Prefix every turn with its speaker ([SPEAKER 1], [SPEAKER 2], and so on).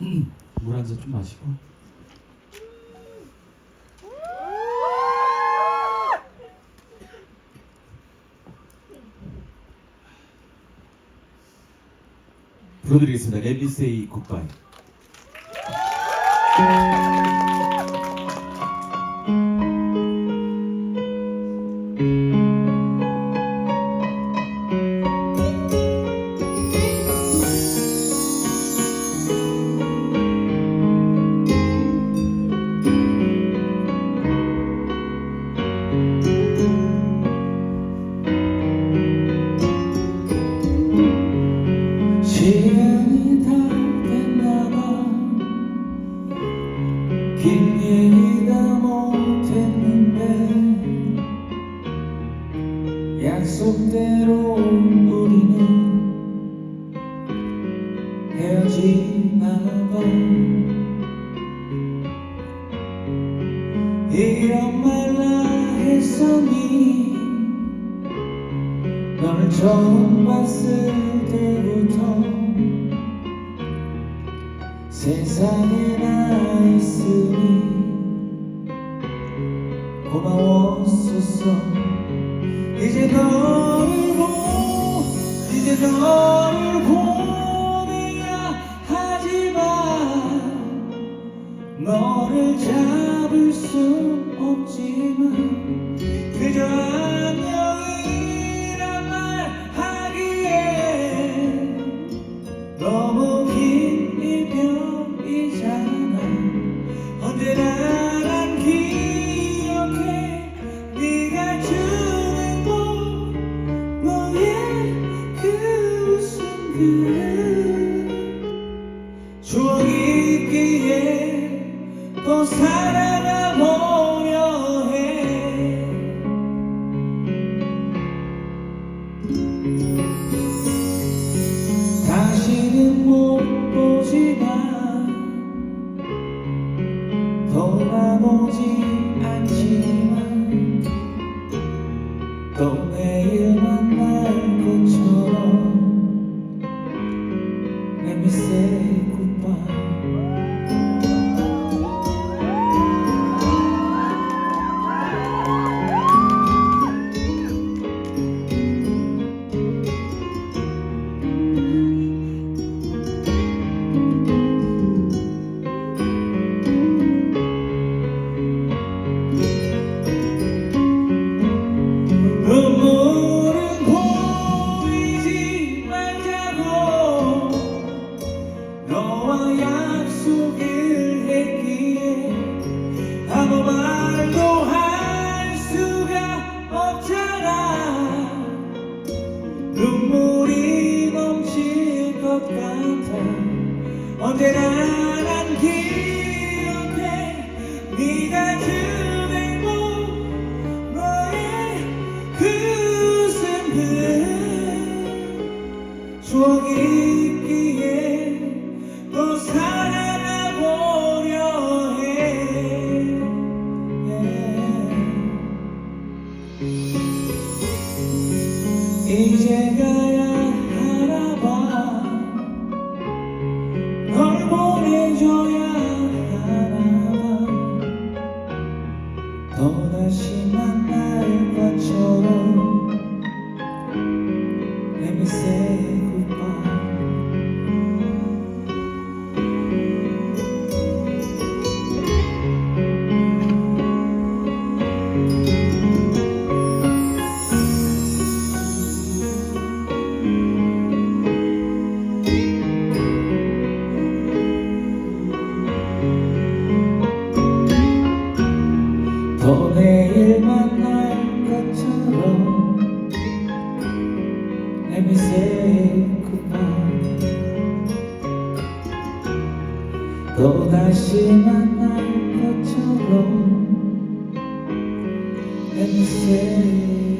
[SPEAKER 1] 물 한 잔 좀 마시고. 불러드리겠습니다. 렐리세이 굿바이. 긴 얘기가 못했는데 약속대로 우리는 헤어지나 봐 이런 말라 했었니 널 처음 봤을 때부터 세상에 나 있으니 고마웠었어 이제 너를 보 이제 너를 보내야 하지만 너를 잡을 수 없지만 그저 안녕이란 말 하기에 너무 긴 추억이 있기에 또 살아 너와 약속을 했기에 아무 말도 할 수가 없잖아. 눈물이 넘칠 것 같아 언제나 난 기억해 네가 준 행복 너의 그그 추억이 있기에 이제 가야 하나 봐 널 보내줘야 하나 봐. 또 다시 만날 것처럼 Let me goodbye. 또 Let me say goodbye 또 다시 만날 것처럼 Let me say